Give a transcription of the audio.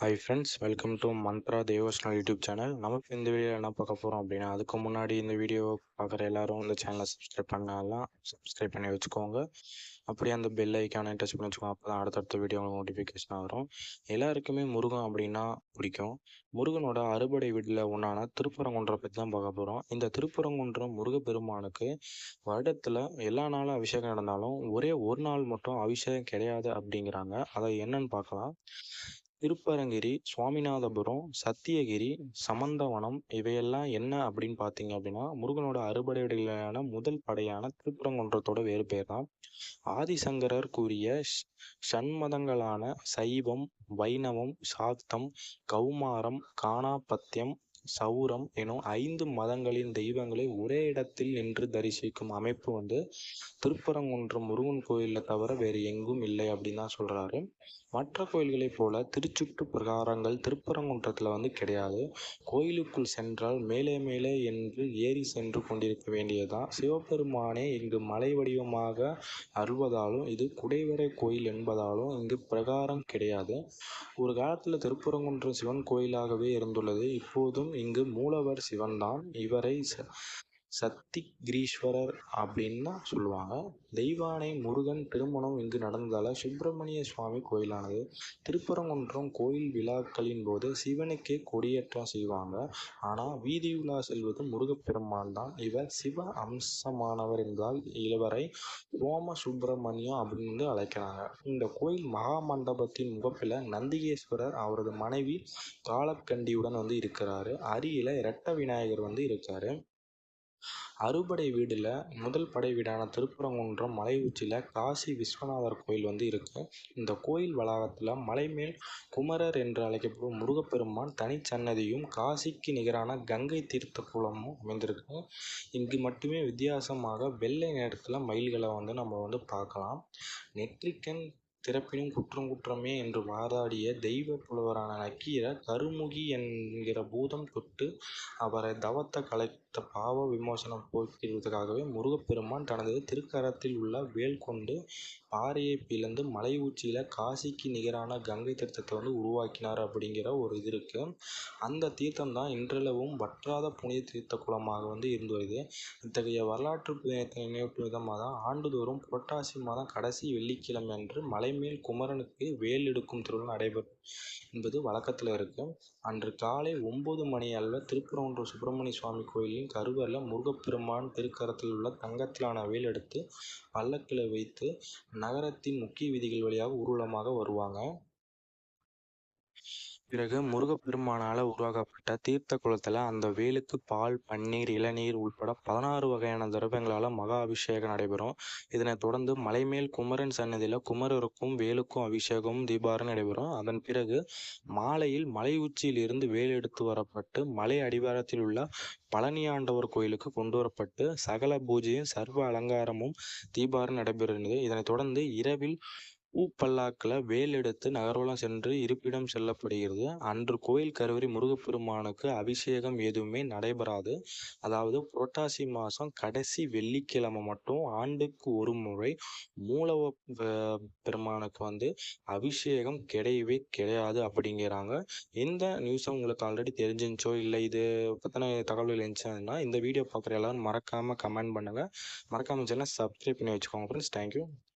Hi friends welcome to Mantra தேவஸ்னல் YouTube channel நமக்கு இந்த வீடியோவில் என்ன பார்க்க போகிறோம் அப்படின்னா அதுக்கு முன்னாடி இந்த வீடியோ பார்க்குற எல்லாரும் இந்த சேனலை சப்ஸ்கிரைப் பண்ணலாம் சப்ஸ்கிரைப் பண்ணி வச்சுக்கோங்க. அப்படியே அந்த பெல் ஐக்கானே டச் பண்ணி வச்சுக்கோங்க அப்போ தான் அடுத்தடுத்த வீடியோ நோட்டிஃபிகேஷன் வரும். எல்லாருக்குமே முருகன் அப்படின்னா பிடிக்கும். முருகனோட அறுபடை வீட்டில் ஒன்றான திருப்பரங்குன்றம் பற்றி தான் பார்க்க போகிறோம் இந்த திருப்பரங்குன்றம் முருகப்பெருமானுக்கு வருடத்தில் எல்லா நாளும் அபிஷேகம் நடந்தாலும் ஒரே ஒரு நாள் மட்டும் அபிஷேகம் கிடையாது அப்படிங்கிறாங்க. அதை என்னன்னு பார்க்கலாம். திருப்பரங்கிரி சுவாமிநாதபுரம் சத்தியகிரி சமந்தவனம் இவையெல்லாம் என்ன அப்படின்னு பார்த்தீங்க அப்படின்னா முருகனோட அறுபடையான முதல் படையான திருப்பரங்குன்றத்தோட வேறு பேர் தான். ஆதிசங்கரர் கூறிய சண்மதங்களான சைவம் வைணவம் சாக்தம் கௌமாரம் காணாபத்தியம் சௌரம் எனும் ஐந்து மதங்களின் தெய்வங்களை ஒரே இடத்தில் நின்று தரிசிக்கும் அமைப்பு வந்து திருப்பரங்குன்றம் முருகன் கோயிலில் தவிர வேறு எங்கும் இல்லை அப்படின்னு தான் சொல்கிறாரு மற்ற கோயில்களைப் போல திருச்சுற்று பிரகாரங்கள் திருப்பரங்குன்றத்தில் வந்து கிடையாது. கோயிலுக்குள் சென்றால் மேலே மேலே என்று ஏறி சென்று கொண்டிருக்க வேண்டியதுதான். சிவபெருமானே இங்கு மலை வடிவமாக அருள்வதாலும் இது குடைவரை கோயில் என்பதாலும் இங்கு பிரகாரம் கிடையாது. ஒரு காலத்தில் திருப்பரங்குன்றம் சிவன் கோயிலாகவே இருந்துள்ளது. இப்போதும் இங்கு மூலவர் சிவன்தான். இவரை சக்தி கிரீஸ்வரர் அப்படின்னு சொல்லுவாங்க. தெய்வானை முருகன் திருமணம் இங்கு நடந்ததால் சுப்பிரமணிய சுவாமி கோயிலானது. திருப்பரங்குன்றம் கோயில் விழாக்களின் போது சிவனுக்கே கொடியேற்றம் செய்வாங்க. ஆனால் வீதி உலா செல்வது முருகப்பெருமான் தான். இவர் சிவ அம்சமானவர் என்றால் இவரை ரோம சுப்பிரமணியம் அப்படின்னு வந்து அழைக்கிறாங்க. இந்த கோயில் மகா மண்டபத்தின் முகப்பில் நந்திகேஸ்வரர் அவரது மனைவி காலக்கண்டியுடன் வந்து இருக்கிறாரு. அருகில் இரட்ட விநாயகர் வந்து இருக்காரு. அறுபடை வீடில் முதல் படை வீடான திருப்பரங்குன்றம் மலை உச்சியில் காசி விஸ்வநாதர் கோயில் வந்து இருக்குது இந்த கோயில் வளாகத்தில் மலைமேல் குமரர் என்று அழைக்கப்படும் முருகப்பெருமான் தனிச்சன்னதியும் காசிக்கு நிகரான கங்கை தீர்த்த குளமும் அமைந்திருக்கு. இங்கு மட்டுமே வித்தியாசமாக வெள்ளை நிறத்தில் மயில்களை வந்து நம்ம வந்து பார்க்கலாம். நெற்றிக்கண் திறப்பினும் குற்றம் குற்றமே என்று வாதாடிய தெய்வ புலவரான நக்கீரர் கருமுகி என்கிற பூதம் தொட்டு அவரை தவத்தை கலைத்த பாவ விமோசனம் போக்கிடுவதற்காகவே முருகப்பெருமான் தனது திருக்கரத்தில் உள்ள வேல் கொண்டு பாறையை பிளந்து மலை உச்சியில் காசிக்கு நிகரான கங்கை தீர்த்தத்தை வந்து உருவாக்கினார் அப்படிங்கிற ஒரு இது இருக்குது அந்த தீர்த்தம் தான் இன்றளவும் வற்றாத புனித தீர்த்த குளமாக வந்து இருந்து வருது இத்தகைய வரலாற்று புனிதத்தை நினைவூட்டும் விதமாக தான் ஆண்டுதோறும் புரட்டாசி மாதம் கடைசி வெள்ளிக்கிழமை அன்று மலைமேல் குமரனுக்கு வேல் எடுக்கும் திருவிழா நடைபெறும் என்பது வழக்கத்தில் இருக்குது அன்று காலை ஒம்பது மணி அளவில் திருப்பரங்குன்ற சுப்பிரமணிய சுவாமி கோயிலின் கருவறையில் முருகப்பெருமான் திருக்கரத்தில் உள்ள தங்கத்திலான வேல் எடுத்து பல்லக்கில் வைத்து நகரத்தின் முக்கிய வீதிகள் வழியாக ஊர்வலமாக வருவாங்க. பிறகு முருகப்பெருமானால் உருவாக்கப்பட்ட தீர்த்த குளத்தில் அந்த வேலுக்கு பால் பன்னீர் இளநீர் உள்பட பதினாறு வகையான திரவியங்களால் மகா அபிஷேகம் நடைபெறும். இதனைத் தொடர்ந்து மலைமேல் குமரன் சன்னதியில் குமரருக்கும் வேலுக்கும் அபிஷேகமும் தீபாரம் நடைபெறும். அதன் பிறகு மாலையில் மலை உச்சியில் இருந்து வேல் எடுத்து வரப்பட்டு மலை அடிவாரத்தில் உள்ள பழனியாண்டவர் கோயிலுக்கு கொண்டு வரப்பட்டு சகல பூஜையும் சர்வ அலங்காரமும் தீபாரம் நடைபெறுகிறது. இதனைத் தொடர்ந்து இரவில் பூப்பல்லாக்கில் வேல் எடுத்து நகர்வலம் சென்று இருப்பிடம் செல்லப்படுகிறது. அன்று கோயில் கருவறை முருகப்பெருமானுக்கு அபிஷேகம் எதுவுமே நடைபெறாது. அதாவது புரட்டாசி மாதம் கடைசி வெள்ளிக்கிழமை மட்டும் ஆண்டுக்கு ஒரு முறை மூலவ பெருமானுக்கு வந்து அபிஷேகம் கிடையவே கிடையாது அப்படிங்கிறாங்க. இந்த நியூஸ் உங்களுக்கு ஆல்ரெடி தெரிஞ்சிருந்துச்சோ இல்லை இது பற்றின தகவல்கள் இருந்துச்சுன்னா இந்த வீடியோ பார்க்குற எல்லாரும் மறக்காமல் கமெண்ட் பண்ணுங்கள் மறக்காமல் சேனல் சப்ஸ்கிரைப் பண்ணி வச்சுக்கோங்க ஃப்ரெண்ட்ஸ் தேங்க்யூ